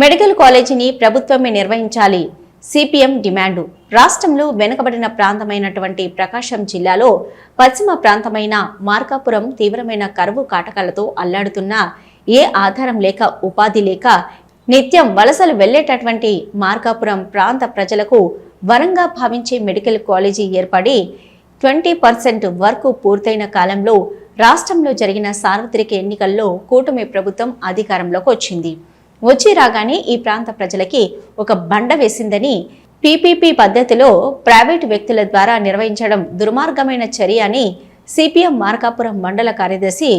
Medical కాలేజీని ప్రభుత్వమే నిర్వహించాలి. CPM demand. రాష్ట్రంలో వెనుకబడిన ప్రాంతమైనటువంటి ప్రకాశం జిల్లాలో పశ్చిమ ప్రాంతమైన మార్కాపురం తీవ్రమైన కరువు కాటకాలతో అల్లాడుతున్న ఏ ఆధారం లేక ఉపాధి లేక నిత్యం వలసలు వెళ్ళేటటువంటి మార్కాపురం ప్రాంత ప్రజలకు వరంగా భావించే మెడికల్ కాలేజీ ఏర్పడి ట్వంటీ పర్సెంట్ వర్క్ పూర్తయిన కాలంలో రాష్ట్రంలో జరిగిన సార్వత్రిక ఎన్నికల్లో కూటమి ప్రభుత్వం అధికారంలోకి వచ్చింది. వచ్చి రాగానే ఈ ప్రాంత ప్రజలకి ఒక బండ వేసిందని పీపీపీ పద్ధతిలో ప్రైవేటు వ్యక్తుల ద్వారా నిర్వహించడం దుర్మార్గమైన చర్య అని సిపిఎం మార్కాపురం మండల కార్యదర్శి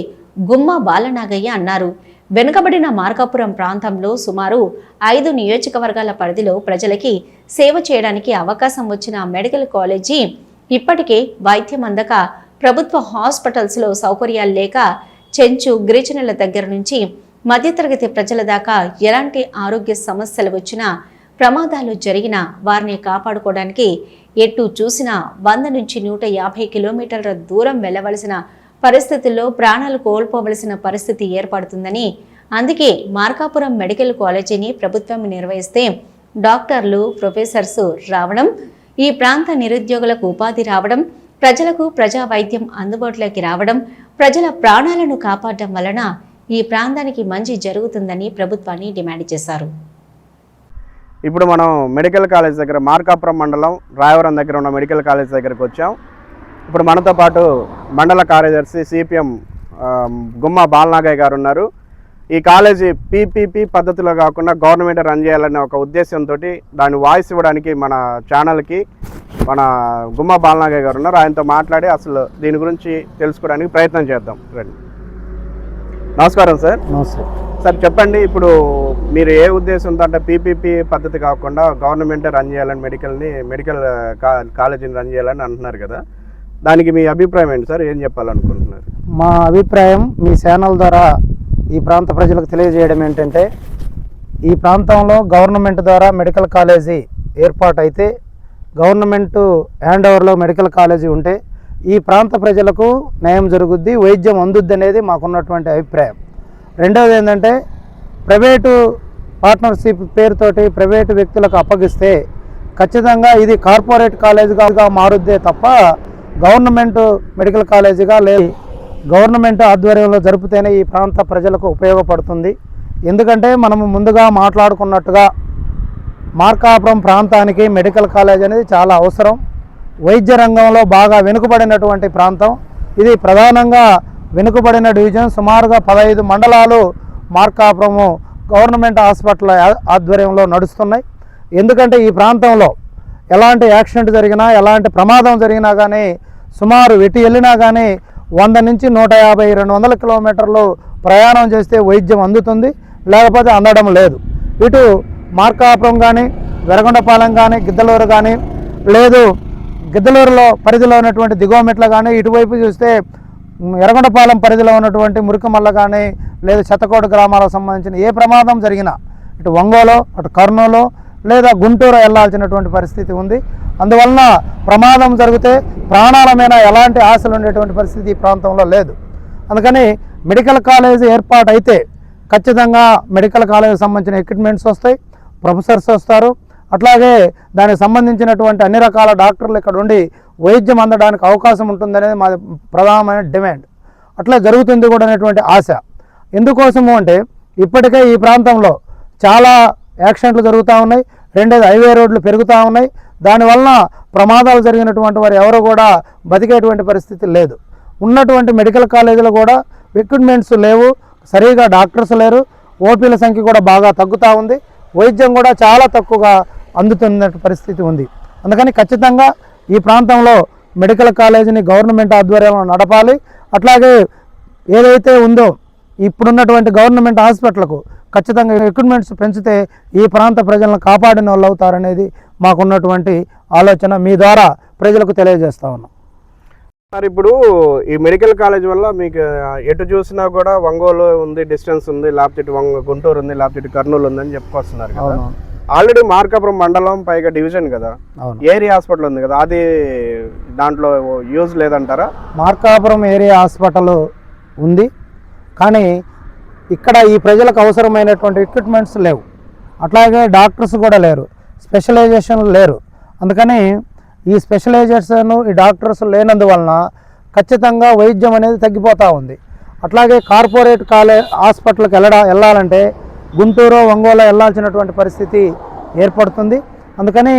గుమ్మ బాలనాగయ్య అన్నారు. వెనుకబడిన మార్కాపురం ప్రాంతంలో సుమారు ఐదు నియోజకవర్గాల పరిధిలో ప్రజలకి సేవ చేయడానికి అవకాశం వచ్చిన మెడికల్ కాలేజీ ఇప్పటికే వైద్యం అందక ప్రభుత్వ హాస్పిటల్స్లో సౌకర్యాలు లేక చెంచు గిరిజనుల దగ్గర నుంచి మధ్యతరగతి ప్రజల దాకా ఎలాంటి ఆరోగ్య సమస్యలు వచ్చినా ప్రమాదాలు జరిగినా వారిని కాపాడుకోవడానికి ఎటు చూసినా వంద నుంచి నూట యాభై కిలోమీటర్ల దూరం వెళ్ళవలసిన పరిస్థితుల్లో ప్రాణాలు కోల్పోవలసిన పరిస్థితి ఏర్పడుతుందని అందుకే మార్కాపురం మెడికల్ కాలేజీని ప్రభుత్వం నిర్వహిస్తే డాక్టర్లు ప్రొఫెసర్స్ రావడం ఈ ప్రాంత నిరుద్యోగులకు ఉపాధి రావడం ప్రజలకు ప్రజా వైద్యం అందుబాటులోకి రావడం ప్రజల ప్రాణాలను కాపాడడం వలన ఈ ప్రాంతానికి మంచి జరుగుతుందని ప్రభుత్వాన్ని డిమాండ్ చేశారు. ఇప్పుడు మనం మెడికల్ కాలేజ్ దగ్గర మార్కాపురం మండలం రాయవరం దగ్గర ఉన్న మెడికల్ కాలేజ్ దగ్గరకు వచ్చాం. ఇప్పుడు మనతో పాటు మండల కార్యదర్శి సిపిఎం గుమ్మ బాలనాగయ్య గారు ఉన్నారు. ఈ కాలేజీ పీపీపీ పద్ధతిలో కాకుండా గవర్నమెంట్ రన్ చేయాలనే ఒక ఉద్దేశంతో దాని వాయిస్ ఇవ్వడానికి మన ఛానల్కి మన గుమ్మ బాలనాగయ్య గారు ఉన్నారు. ఆయనతో మాట్లాడి అసలు దీని గురించి తెలుసుకోవడానికి ప్రయత్నం చేద్దాం. రండి. నమస్కారం సార్. నమస్తే. సార్ చెప్పండి ఇప్పుడు మీరు ఏ ఉద్దేశంతో అంటే పీపీపీ పద్ధతి కాకుండా గవర్నమెంట్ రన్ చేయాలని మెడికల్ని మెడికల్ కా- కాలేజీని రన్ చేయాలని అంటున్నారు కదా. దానికి మీ అభిప్రాయం ఏంటి సార్? ఏం చెప్పాలనుకుంటున్నారు? మా అభిప్రాయం మీ ఛానల్ ద్వారా ఈ ప్రాంత ప్రజలకు తెలియజేయడం ఏంటంటే ఈ ప్రాంతంలో గవర్నమెంట్ ద్వారా మెడికల్ కాలేజీ ఏర్పాటు అయితే గవర్నమెంట్ హ్యాండ్ ఓవర్లో మెడికల్ కాలేజీ ఉంటే ఈ ప్రాంత ప్రజలకు న్యాయం జరుగుద్ది వైద్యం అందుద్ది అనేది మాకున్నటువంటి అభిప్రాయం. రెండవది ఏంటంటే ప్రైవేటు పార్ట్నర్షిప్ పేరుతోటి ప్రైవేటు వ్యక్తులకు అప్పగిస్తే ఖచ్చితంగా ఇది కార్పొరేట్ కాలేజీగా మారుద్దే తప్ప గవర్నమెంట్ మెడికల్ కాలేజీగా లేదు గవర్నమెంట్ ఆధ్వర్యంలో జరిపితేనే ఈ ప్రాంత ప్రజలకు ఉపయోగపడుతుంది. ఎందుకంటే మనము ముందుగా మాట్లాడుకున్నట్టుగా మార్కాపురం ప్రాంతానికి మెడికల్ కాలేజ్ అనేది చాలా అవసరం. వైద్య రంగంలో బాగా వెనుకబడినటువంటి ప్రాంతం. ఇది ప్రధానంగా వెనుకబడిన డివిజన్. సుమారుగా పదహైదు మండలాలు మార్కాపురము గవర్నమెంట్ హాస్పిటల్ ఆధ్వర్యంలో నడుస్తున్నాయి. ఎందుకంటే ఈ ప్రాంతంలో ఎలాంటి యాక్సిడెంట్ జరిగినా ఎలాంటి ప్రమాదం జరిగినా కానీ సుమారు ఎటు వెళ్ళినా కానీ వంద నుంచి నూట యాభై రెండు వందల కిలోమీటర్లు ప్రయాణం చేస్తే వైద్యం అందుతుంది. లేకపోతే అందడం లేదు. ఇటు మార్కాపురం కానీ వెరగొండపాలెం కానీ గిద్దలూరు కానీ లేదు గిద్దలూరులో పరిధిలో ఉన్నటువంటి దిగువమెట్ల కానీ ఇటువైపు చూస్తే మ్, ఎర్రగొండపాలెం పరిధిలో ఉన్నటువంటి మురికమల్ల కానీ లేదా చెత్తకోట గ్రామాలకు సంబంధించిన ఏ ప్రమాదం జరిగినా ఇటు ఒంగోలు అటు కర్నూలు లేదా గుంటూరు వెళ్ళాల్సినటువంటి పరిస్థితి ఉంది. అందువలన ప్రమాదం జరిగితే ప్రాణాల మీద ఎలాంటి ఆశలు ఉండేటువంటి పరిస్థితి ఈ ప్రాంతంలో లేదు. అందుకని మెడికల్ కాలేజ్ ఏర్పాటు అయితే ఖచ్చితంగా మెడికల్ కాలేజీకి సంబంధించిన ఎక్విప్మెంట్స్ వస్తాయి. ప్రొఫెసర్స్ వస్తారు. అట్లాగే దానికి సంబంధించినటువంటి అన్ని రకాల డాక్టర్లు ఇక్కడ ఉండి వైద్యం అందడానికి అవకాశం ఉంటుందనేది మా ప్రధానమైన డిమాండ్. అట్లా జరుగుతుంది కూడా అనేటువంటి ఆశ. ఎందుకోసము అంటే ఇప్పటికే ఈ ప్రాంతంలో చాలా యాక్సిడెంట్లు జరుగుతూ ఉన్నాయి. రెండేది హైవే రోడ్లు పెరుగుతూ ఉన్నాయి. దానివలన ప్రమాదాలు జరిగినటువంటి వారు ఎవరు కూడా బతికేటువంటి పరిస్థితి లేదు. ఉన్నటువంటి మెడికల్ కాలేజీలు కూడా ఎక్విప్మెంట్స్ లేవు. సరిగా డాక్టర్స్ లేరు. ఓపీల సంఖ్య కూడా బాగా తగ్గుతూ ఉంది. వైద్యం కూడా చాలా తక్కువగా అందుతున్న పరిస్థితి ఉంది. అందుకని ఖచ్చితంగా ఈ ప్రాంతంలో మెడికల్ కాలేజీని గవర్నమెంట్ ఆధ్వర్యంలో నడపాలి. అట్లాగే ఏదైతే ఉందో ఇప్పుడున్నటువంటి గవర్నమెంట్ హాస్పిటల్కు ఖచ్చితంగా ఎక్విప్మెంట్స్ పెంచితే ఈ ప్రాంత ప్రజలను కాపాడిన వాళ్ళు అవుతారనేది మాకున్నటువంటి ఆలోచన మీ ద్వారా ప్రజలకు తెలియజేస్తా ఉన్నాం. మరి ఇప్పుడు ఈ మెడికల్ కాలేజ్ వల్ల మీకు ఎటు చూసినా కూడా ఒంగోలు ఉంది డిస్టెన్స్ ఉంది లేకపోతే వంగ గుంటూరు ఉంది లేకపోతే కర్నూలు ఉంది అని చెప్పుకొస్తున్నారు కదా. ఆల్రెడీ మార్కాపురం మండలం పైగా డివిజన్ కదా. ఏరియా హాస్పిటల్ ఉంది కదా అది దాంట్లో యూజ్ లేదంటారా? మార్కాపురం ఏరియా హాస్పిటల్ ఉంది కానీ ఇక్కడ ఈ ప్రజలకు అవసరమైనటువంటి ఎక్విప్మెంట్స్ లేవు. అట్లాగే డాక్టర్స్ కూడా లేరు స్పెషలైజేషన్ లేరు. అందుకని ఈ స్పెషలైజేషన్ ఈ డాక్టర్స్ లేనందువలన ఖచ్చితంగా వైద్యం అనేది తగ్గిపోతూ ఉంది. అట్లాగే కార్పొరేట్ కాలే హాస్పిటల్కి వెళ్ళడా వెళ్ళాలంటే గుంటూరు ఒంగోలు వెళ్ళాల్సినటువంటి పరిస్థితి ఏర్పడుతుంది. అందుకని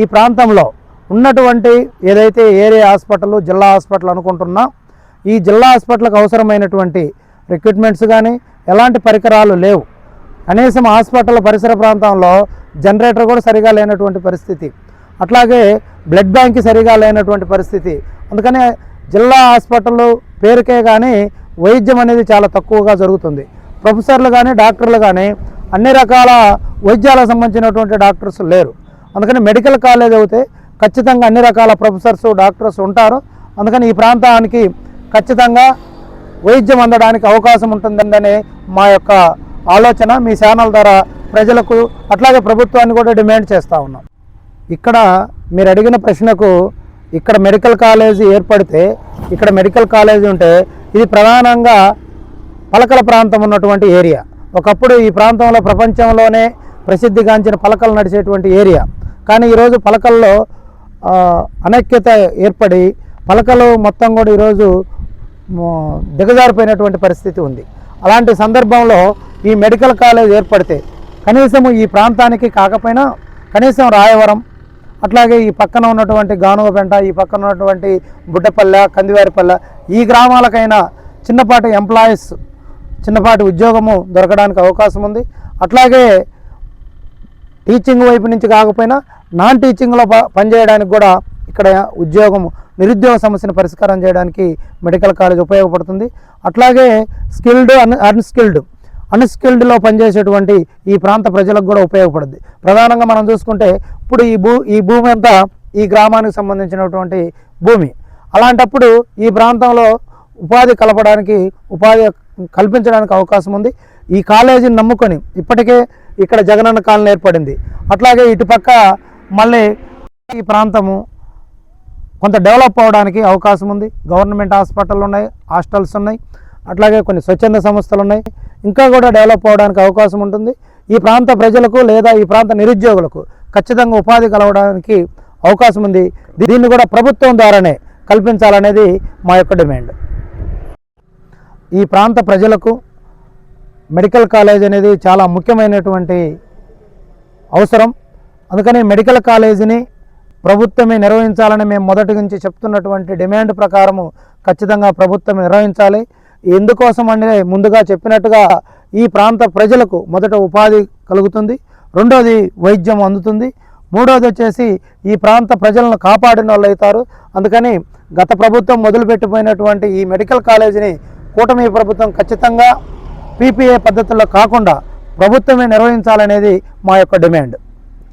ఈ ప్రాంతంలో ఉన్నటువంటి ఏదైతే ఏరియా హాస్పిటల్ జిల్లా హాస్పిటల్ అనుకుంటున్నా ఈ జిల్లా హాస్పిటల్కి అవసరమైనటువంటి రిక్రూట్మెంట్స్ కానీ ఎలాంటి పరికరాలు లేవు. కనీసం హాస్పిటల్ పరిసర ప్రాంతంలో జనరేటర్ కూడా సరిగా లేనటువంటి పరిస్థితి. అట్లాగే బ్లడ్ బ్యాంక్ సరిగా లేనటువంటి పరిస్థితి. అందుకనే జిల్లా హాస్పిటల్ పేరుకే కానీ వైద్యం అనేది చాలా తక్కువగా జరుగుతుంది. ప్రొఫెసర్లు కానీ డాక్టర్లు కానీ అన్ని రకాల వైద్యాలకు సంబంధించినటువంటి డాక్టర్స్ లేరు. అందుకని మెడికల్ కాలేజ్ అయితే ఖచ్చితంగా అన్ని రకాల ప్రొఫెసర్స్ డాక్టర్స్ ఉంటారు. అందుకని ఈ ప్రాంతానికి ఖచ్చితంగా వైద్యం అందడానికి అవకాశం ఉంటుందని మా యొక్క ఆలోచన మీ ఛానల్ ద్వారా ప్రజలకు అట్లాగే ప్రభుత్వాన్ని కూడా డిమాండ్ చేస్తూ ఉన్నాం. ఇక్కడ మీరు అడిగిన ప్రశ్నకు ఇక్కడ మెడికల్ కాలేజీ ఏర్పడితే ఇక్కడ మెడికల్ కాలేజీ ఉంటే ఇది ప్రధానంగా పలకల ప్రాంతం ఉన్నటువంటి ఏరియా. ఒకప్పుడు ఈ ప్రాంతంలో ప్రపంచంలోనే ప్రసిద్ధిగాంచిన పలకలు నడిచేటువంటి ఏరియా. కానీ ఈరోజు పలకల్లో అనైక్యత ఏర్పడి పలకలు మొత్తం కూడా ఈరోజు దిగజారిపోయినటువంటి పరిస్థితి ఉంది. అలాంటి సందర్భంలో ఈ మెడికల్ కాలేజ్ ఏర్పడితే కనీసం ఈ ప్రాంతానికి కాకపోయినా కనీసం రాయవరం అట్లాగే ఈ పక్కన ఉన్నటువంటి గానుగపెంట ఈ పక్కన ఉన్నటువంటి బుడ్డపల్లె కందివారిపల్లె ఈ గ్రామాలకైనా చిన్నపాటి ఎంప్లాయీస్ చిన్నపాటి ఉద్యోగము దొరకడానికి అవకాశం ఉంది. అట్లాగే టీచింగ్ వైపు నుంచి కాకపోయినా నాన్ టీచింగ్లో ప- పనిచేయడానికి కూడా ఇక్కడ ఉద్యోగం నిరుద్యోగ సమస్యను పరిష్కారం చేయడానికి మెడికల్ కాలేజ్ ఉపయోగపడుతుంది. అట్లాగే స్కిల్డ్ అన్ అన్స్కిల్డ్ అన్స్కిల్డ్లో పనిచేసేటువంటి ఈ ప్రాంత ప్రజలకు కూడా ఉపయోగపడుద్ది. ప్రధానంగా మనం చూసుకుంటే ఇప్పుడు ఈ భూ ఈ భూమి అంతా ఈ గ్రామానికి సంబంధించినటువంటి భూమి. అలాంటప్పుడు ఈ ప్రాంతంలో ఉపాధి కలపడానికి ఉపాధి కల్పించడానికి అవకాశం ఉంది. ఈ కాలేజీని నమ్ముకొని ఇప్పటికే ఇక్కడ జగనన్న కాలనీ ఏర్పడింది. అట్లాగే ఇటుపక్క మళ్ళీ ఈ ప్రాంతము కొంత డెవలప్ అవడానికి అవకాశం ఉంది. గవర్నమెంట్ హాస్పిటల్ ఉన్నాయి హాస్టల్స్ ఉన్నాయి అట్లాగే కొన్ని స్వచ్ఛంద సంస్థలు ఉన్నాయి. ఇంకా కూడా డెవలప్ అవడానికి అవకాశం ఉంటుంది. ఈ ప్రాంత ప్రజలకు లేదా ఈ ప్రాంత నిరుద్యోగులకు ఖచ్చితంగా ఉపాధి కలవడానికి అవకాశం ఉంది. దీన్ని కూడా ప్రభుత్వం ద్వారానే కల్పించాలనేది మా యొక్క డిమాండ్. ఈ ప్రాంత ప్రజలకు మెడికల్ కాలేజ్ అనేది చాలా ముఖ్యమైనటువంటి అవసరం. అందుకని మెడికల్ కాలేజీని ప్రభుత్వమే నిర్వహించాలని మేము మొదటి నుంచి చెప్తున్నటువంటి డిమాండ్ ప్రకారము ఖచ్చితంగా ప్రభుత్వం నిర్వహించాలి. ఎందుకోసం అంటే ముందుగా చెప్పినట్టుగా ఈ ప్రాంత ప్రజలకు మొదట ఉపాధి కలుగుతుంది రెండోది వైద్యం అందుతుంది మూడోది వచ్చేసి ఈ ప్రాంత ప్రజలను కాపాడిన వాళ్ళు అవుతారు అందుకని గత ప్రభుత్వం మొదలుపెట్టిపోయినటువంటి ఈ మెడికల్ కాలేజీని కూటమి ప్రభుత్వం ఖచ్చితంగా పీపీఏ పద్ధతుల్లో కాకుండా ప్రభుత్వమే నిర్వహించాలనేది మా యొక్క డిమాండ్.